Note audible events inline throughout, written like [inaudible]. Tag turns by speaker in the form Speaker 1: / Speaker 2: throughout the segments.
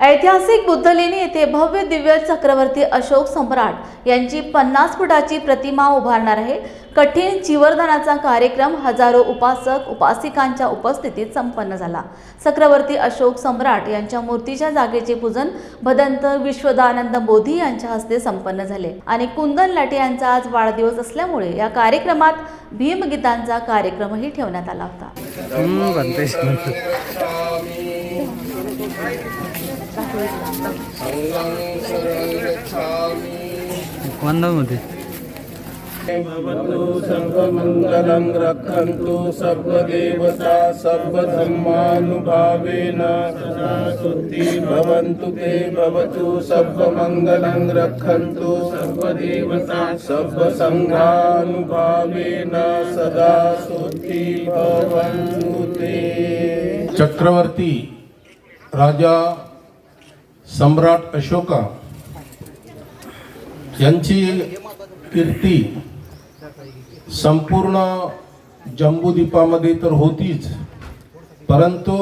Speaker 1: ऐतिहासिक बुद्धलेणी येथे भव्य दिव्य चक्रवर्ती अशोक सम्राट यांची पन्नास फुटाची प्रतिमा उभारणार आहे. कठीण चिवरदानाचा कार्यक्रम हजारो उपासक उपासिकांच्या उपस्थितीत संपन्न झाला. चक्रवर्ती अशोक सम्राट यांच्या मूर्तीच्या जागेचे पूजन भदंत विश्वदानंद मोदी यांच्या हस्ते संपन्न झाले. आणि कुंदन लाटे यांचा आज वाढदिवस असल्यामुळे या कार्यक्रमात भीमगीतांचा कार्यक्रमही ठेवण्यात आला होता. [laughs]
Speaker 2: हम्म बनते मध्ये
Speaker 3: भवतु सर्वमङ्गलं रक्षन्तु सर्वदेवता सर्वधर्मानुभावेन। सदा शुद्धि भवन्तु ते भवतु सर्वमङ्गलं रक्षन्तु सर्वदेवता सर्वसङ्घानुभावेन। सदा शुद्धि भवन्तु ते। चक्रवर्ती। राजा सम्राट अशोका यांची कीर्ती संपूर्ण जम्बूद्वीपामध्ये तर होतीच परंतु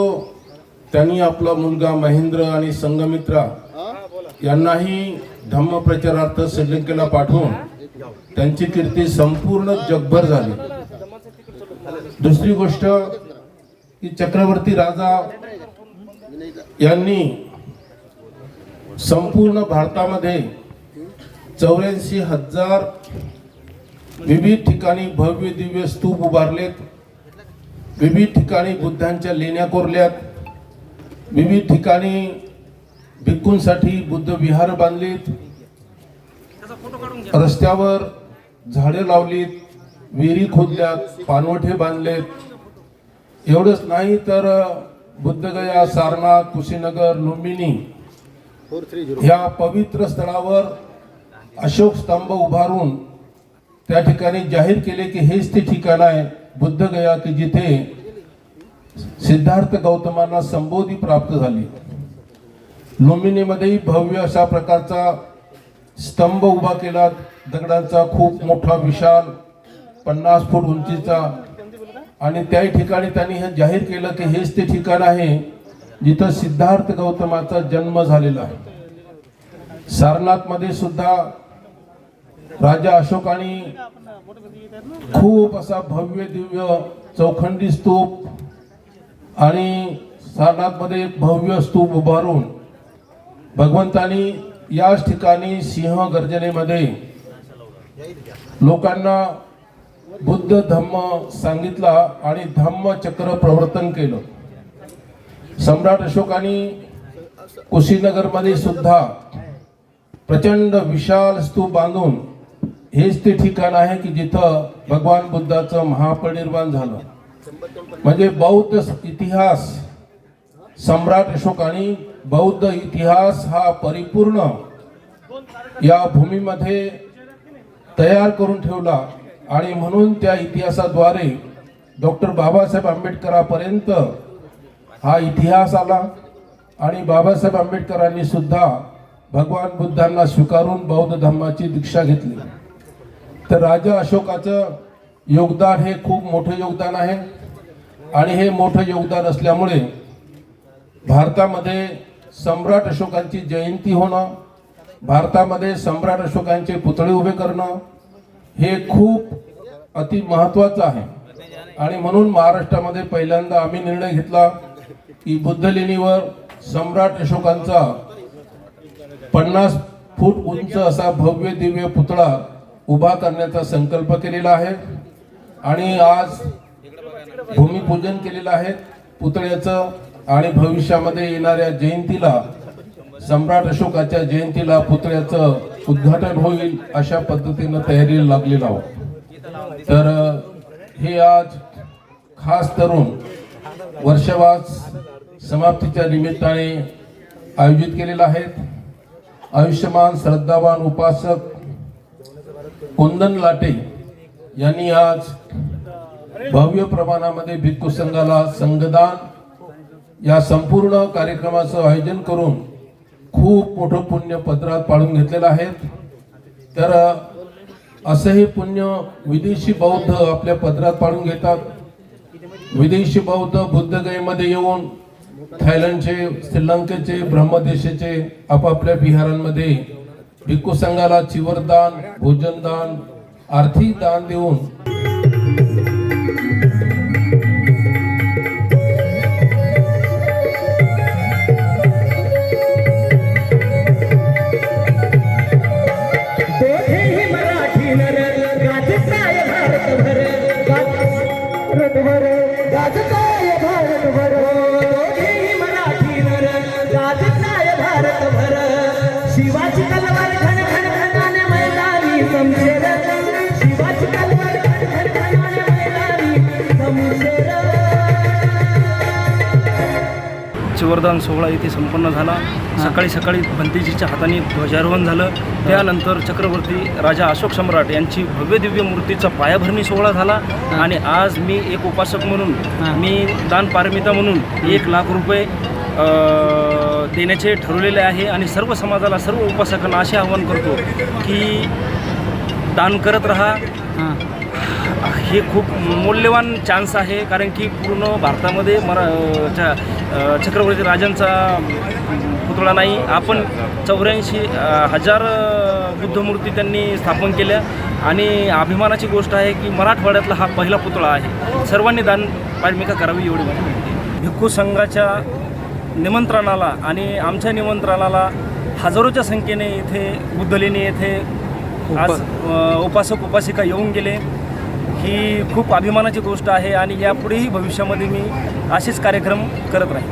Speaker 3: त्यांनी आपला मुलगा महेंद्र आणि संगमित्रा यांनाही धम्मप्रचारार्थ श्रीलंकेला पाठवून त्यांची कीर्ती संपूर्ण जगभर झाली. दुसरी गोष्ट की चक्रवर्ती राजा यांनी संपूर्ण भारतामध्ये चौऱ्याऐंशी हजार विविध ठिकाणी भव्य दिव्य स्तूप उभारलेत. विविध ठिकाणी बुद्धांच्या लेण्या कोरल्यात. विविध ठिकाणी भिक्खूंसाठी बुद्ध विहार बांधलेत. रस्त्यावर झाडे लावलीत विहिरी खोदल्यात पानवठे बांधलेत. एवढंच नाही तर बुद्धगया सारनाथ कुशीनगर लुंबिनी ह्या पवित्र स्थळावर अशोक स्तंभ उभारून त्या ठिकाणी जाहीर केले की हेच ते ठिकाण आहे बुद्धगया की जिथे सिद्धार्थ गौतमांना संबोधी प्राप्त झाली. लुंबिनीमध्येही भव्य अशा प्रकारचा स्तंभ उभा केला. दगडांचा खूप मोठा विशाल पन्नास फूट उंचीचा आणि त्याही ठिकाणी त्यांनी हे जाहीर केलं की हेच ते ठिकाण आहे जिथं सिद्धार्थ गौतमाचा जन्म झालेला आहे. सारनाथमध्ये सुद्धा राजा अशोकाने खूप असा भव्य दिव्य चौखंडी स्तूप आणि सारनाथमध्ये एक भव्य स्तूप उभारून भगवंतानी याच ठिकाणी सिंह गर्जनेमध्ये लोकांना बुद्ध धम्म सांगितला आणि धम्म चक्र प्रवर्तन केलं. सम्राट अशोकाने कुशीनगरमध्ये सुद्धा प्रचंड विशाल स्तूप बांधून हेच ते ठिकाण आहे की जिथं भगवान बुद्धाचं महापरिनिर्वाण झालं. म्हणजे बौद्ध इतिहास सम्राट अशोकाने बौद्ध इतिहास हा परिपूर्ण या भूमीमध्ये तयार करून ठेवला. आणि म्हणून त्या इतिहासाद्वारे डॉक्टर बाबासाहेब आंबेडकरापर्यंत हा इतिहास आला. आणि बाबासाहेब आंबेडकरांनी सुद्धा भगवान बुद्धांना स्वीकारून बौद्ध धर्माची दीक्षा घेतली. तर राजा अशोकाचं योगदान हे खूप मोठं योगदान आहे. आणि हे मोठं योगदान असल्यामुळे भारतामध्ये सम्राट अशोकांची जयंती होणं भारतामध्ये सम्राट अशोकांचे पुतळे उभे करणं हे खूप अति महत्वाचं आहे. आणि म्हणून महाराष्ट्रामध्ये पहिल्यांदा आम्ही निर्णय घेतला की बुद्धलेणीवर सम्राट अशोकांचा पन्नास फूट उंच असा भव्य दिव्य पुतळा उभा करण्याचा संकल्प केलेला आहे. आणि आज भूमिपूजन केलेलं आहे पुतळ्याचं आणि भविष्यामध्ये येणाऱ्या जयंतीला सम्राट अशोकाच्या जयंतीला पुतळ्याचं उद्घाटन होईल अशा पद्धतीनं तयारीला लागलेला आहोत. तर हे आज खास तरुण वर्षवास समाप्तीच्या निमित्ताने आयोजित केलेलं आहेत. आयुष्यमान श्रद्धावान उपासक कुंदन लाटे यांनी आज भव्य प्रमाणामध्ये भिक्खू संघाला संघदान या संपूर्ण कार्यक्रमाचं आयोजन करून खूप मोठं पुण्य पत्रात पाडून घेतलेलं आहे. तर असंही पुण्य विदेशी बौद्ध आपल्या पदरात पाडून घेतात. विदेशी बौद्ध बुद्धगयेमध्ये येऊन
Speaker 4: थायलंडचे श्रीलंकेचे ब्रह्मदेशाचे आपापल्या विहारांमध्ये भिक्खू संघाला चिवरदान भोजनदान आर्थिक दान देऊन
Speaker 5: चिवरदान सोहळा इथे संपन्न झाला. सकाळी सकाळी भंतेजीच्या हाताने ध्वजारोहण झालं. त्यानंतर चक्रवर्ती राजा अशोक सम्राट यांची भव्य दिव्य मूर्तीचा पायाभरणी सोहळा झाला. आणि आज मी एक उपासक म्हणून मी दान पारमिता म्हणून एक लाख रुपये देण्याचे ठरवलेले आहे. आणि सर्व समाजाला सर्व उपासकांना असे आवाहन करतो की दान करत राहा. हे खूप मौल्यवान चान्स आहे कारण की पूर्ण भारतामध्ये मरा छत्रपती राजांचा पुतळा नाही. आपण चौऱ्याऐंशी हजार बुद्धमूर्ती त्यांनी स्थापन केल्या. आणि अभिमानाची गोष्ट आहे की मराठवाड्यातला हा पहिला पुतळा आहे. सर्वांनी दान पारमिका करावी एवढी माझी विनंती. भिक्खू संघाच्या निमंत्रणाला आणि आमच्या निमंत्रणाला हजारोच्या संख्येने इथे बुद्धलेणी येथे आज उपासक उपासिका येऊन गेले. ही खूप अभिमानाची गोष्ट आहे आणि यापुढेही भविष्यामध्ये मी असेच कार्यक्रम करत राहीन.